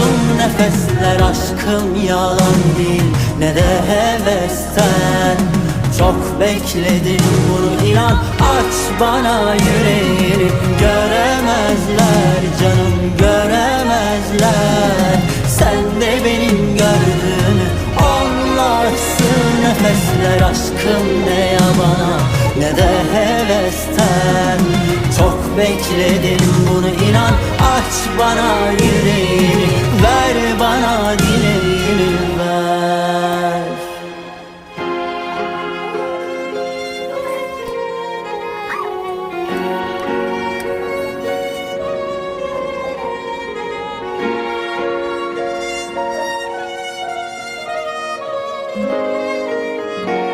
Onlar bir yudum nefesler Aşkım yalan değil. Ne de hevesten Çok bekledim bunu. İnan Aç bana yüreğini. Göremezler canım göremezler. Sen de benim gördüğünü Onlarsın nefesler Aşkım ne yabana. Ne de hevesten Çok bekledim bunu. İnan Aç bana yüreğini.